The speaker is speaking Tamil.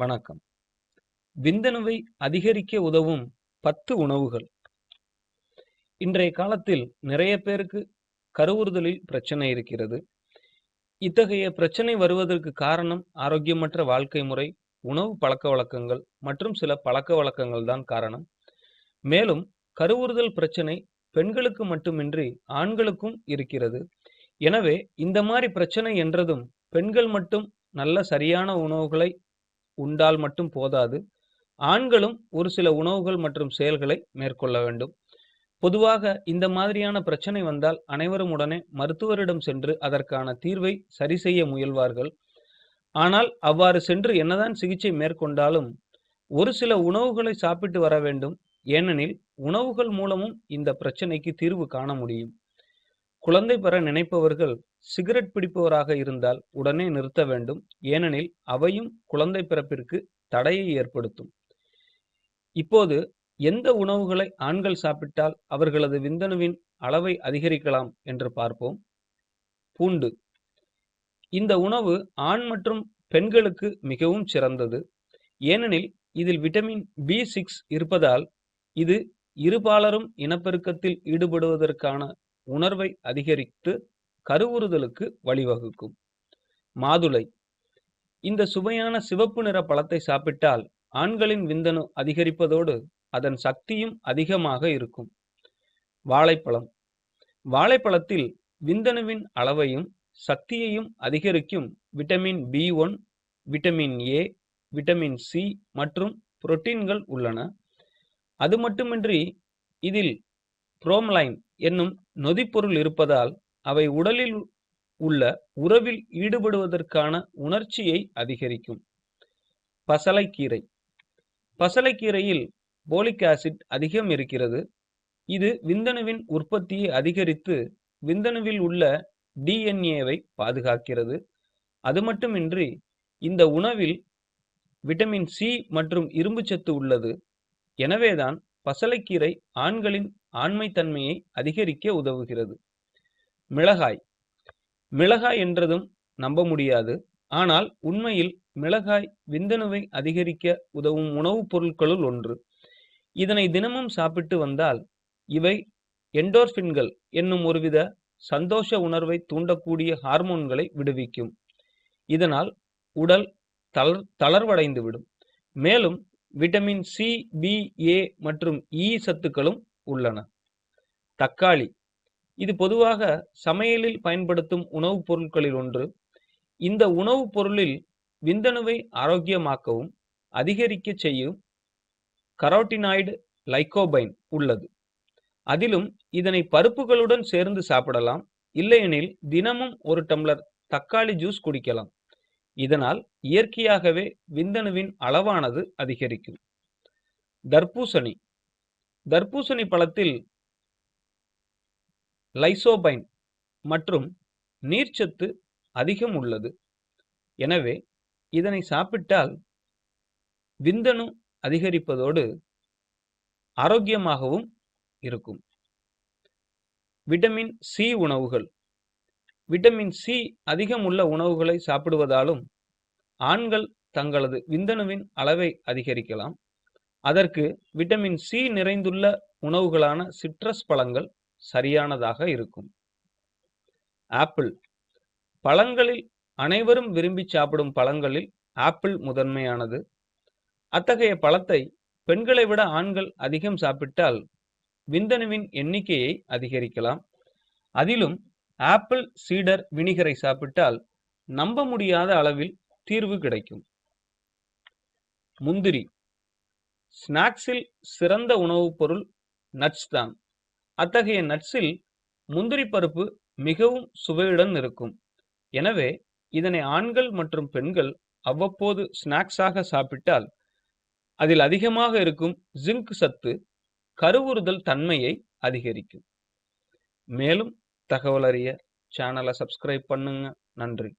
வணக்கம். விந்தணுவை அதிகரிக்க உதவும் பத்து உணவுகள். இன்றைய காலத்தில் நிறைய பேருக்கு கருவுறுதலில் பிரச்சனை இருக்கிறது. இத்தகைய பிரச்சனை வருவதற்கு காரணம் ஆரோக்கியமற்ற வாழ்க்கை முறை உணவு பழக்க வழக்கங்கள் மற்றும் சில பழக்க வழக்கங்கள் தான் காரணம். மேலும் கருவுறுதல் பிரச்சனை பெண்களுக்கு மட்டுமின்றி ஆண்களுக்கும் இருக்கிறது. எனவே இந்த மாதிரி பிரச்சனை என்றதும் பெண்கள் மட்டும் நல்ல சரியான உணவுகளை உண்டால் மட்டும் போதாது. ஆண்களும் ஒரு சில உணவுகள் மற்றும் செயல்களை மேற்கொள்ள வேண்டும். பொதுவாக இந்த மாதிரியான பிரச்சனை வந்தால் அனைவரும் உடனே மருத்துவரிடம் சென்று அதற்கான தீர்வை சரி செய்ய முயல்வார்கள். ஆனால் அவ்வாறு சென்று என்னதான் சிகிச்சை மேற்கொண்டாலும் ஒரு சில உணவுகளை சாப்பிட்டு வர வேண்டும். ஏனெனில் உணவுகள் மூலமும் இந்த பிரச்சனைக்கு தீர்வு காண முடியும். குழந்தை பெற நினைப்பவர்கள் சிகரெட் பிடிப்பவராக இருந்தால் உடனே நிறுத்த வேண்டும். ஏனெனில் அவையும் குழந்தை பிறப்பிற்கு தடையை ஏற்படுத்தும். இப்போது எந்த உணவுகளை ஆண்கள் சாப்பிட்டால் அவர்களது விந்தணுவின் அளவை அதிகரிக்கலாம் என்று பார்ப்போம். பூண்டு. இந்த உணவு ஆண் மற்றும் பெண்களுக்கு மிகவும் சிறந்தது. ஏனெனில் இதில் விட்டமின் பி சிக்ஸ் இருப்பதால் இது இருபாலரும் இனப்பெருக்கத்தில் ஈடுபடுவதற்கான உணர்வை அதிகரித்து கருவுறுதலுக்கு வழிவகுக்கும். மாதுளை. இந்த சுவையான சிவப்பு நிற பழத்தை சாப்பிட்டால் ஆண்களின் விந்தணு அதிகரிப்பதோடு அதன் சக்தியும் அதிகமாக இருக்கும். வாழைப்பழம். வாழைப்பழத்தில் விந்தணுவின் அளவையும் சக்தியையும் அதிகரிக்கும் vitamin B one vitamin A vitamin C மற்றும் புரோட்டீன்கள் உள்ளன. அது மட்டுமின்றி இதில் புரோம்லைன் என்னும் நொதிப்பொருள் இருப்பதால் அவை உடலில் உள்ள உறவில் ஈடுபடுவதற்கான உணர்ச்சியை அதிகரிக்கும். பசலைக்கீரை. பசலைக்கீரையில் போலிக் ஆசிட் அதிகம் இருக்கிறது. இது விந்தணுவின் உற்பத்தியை அதிகரித்து விந்தணுவில் உள்ள டிஎன்ஏவை பாதுகாக்கிறது. அது மட்டுமின்றி இந்த உணவில் விட்டமின் சி மற்றும் இரும்புச்சத்து உள்ளது. எனவேதான் பசலைக்கீரை ஆண்களின் ஆண்மைத்தன்மையை அதிகரிக்க உதவுகிறது. மிளகாய். மிளகாய் என்றதும் நம்ப முடியாது. ஆனால் உண்மையில் மிளகாய் விந்தணுவை அதிகரிக்க உதவும் உணவுப் பொருட்களுள் ஒன்று. இதனை தினமும் சாப்பிட்டு வந்தால் இவை என்டோர்ஃபின்கள் என்னும் ஒருவித சந்தோஷ உணர்வை தூண்டக்கூடிய ஹார்மோன்களை விடுவிக்கும். இதனால் உடல் தளர் தளர்வடைந்துவிடும். மேலும் விட்டமின் சி பி ஏ மற்றும் இ சத்துக்களும் உள்ளன. தக்காளி. இது பொதுவாக சமையலில் பயன்படுத்தும் உணவுப் பொருட்களில் ஒன்று. இந்த உணவுப் பொருளில் விந்தணுவை ஆரோக்கியமாக்கவும் அதிகரிக்க செய்யும் கரோட்டினாய்டு லைகோபைன் உள்ளது. அதிலும் இதனை பருப்புகளுடன் சேர்ந்து சாப்பிடலாம். இல்லையெனில் தினமும் ஒரு டம்ளர் தக்காளி ஜூஸ் குடிக்கலாம். இதனால் இயற்கையாகவே விந்தணுவின் அளவானது அதிகரிக்கும். தர்பூசணி. தர்பூசணி பழத்தில் லைசோபைன் மற்றும் நீர்ச்சத்து அதிகம் உள்ளது. எனவே இதனை சாப்பிட்டால் விந்தணு அதிகரிப்பதோடு ஆரோக்கியமாகவும் இருக்கும். விட்டமின் சி உணவுகள். விட்டமின் சி அதிகம் உள்ள உணவுகளை சாப்பிடுவதாலும் ஆண்கள் தங்களது விந்தணுவின் அளவை அதிகரிக்கலாம். அதற்கு விட்டமின் சி நிறைந்துள்ள உணவுகளான சிட்ரஸ் பழங்கள் சரியானதாக இருக்கும். ஆப்பிள். பழங்களில் அனைவரும் விரும்பி சாப்பிடும் பழங்களில் ஆப்பிள் முதன்மையானது. அத்தகைய பழத்தை பெண்களை விட ஆண்கள் அதிகம் சாப்பிட்டால் விந்தணுவின் எண்ணிக்கையை அதிகரிக்கலாம். அதிலும் ஆப்பிள் சீடர் வினிகரை சாப்பிட்டால் நம்ப முடியாத அளவில் தீர்வு கிடைக்கும். முந்திரி. ஸ்நாக்ஸில் சிறந்த உணவுப் பொருள் நட்ஸ் தான். அத்தகைய நட்ஸில் முந்திரி பருப்பு மிகவும் சுவையுடன் இருக்கும். எனவே இதனை ஆண்கள் மற்றும் பெண்கள் அவ்வப்போது ஸ்நாக்ஸாக சாப்பிட்டால் அதில் அதிகமாக இருக்கும் ஜிங்க் சத்து கருவுறுதல் தன்மையை அதிகரிக்கும். மேலும் தகவல் அறிய சேனலை சப்ஸ்கிரைப் பண்ணுங்க. நன்றி.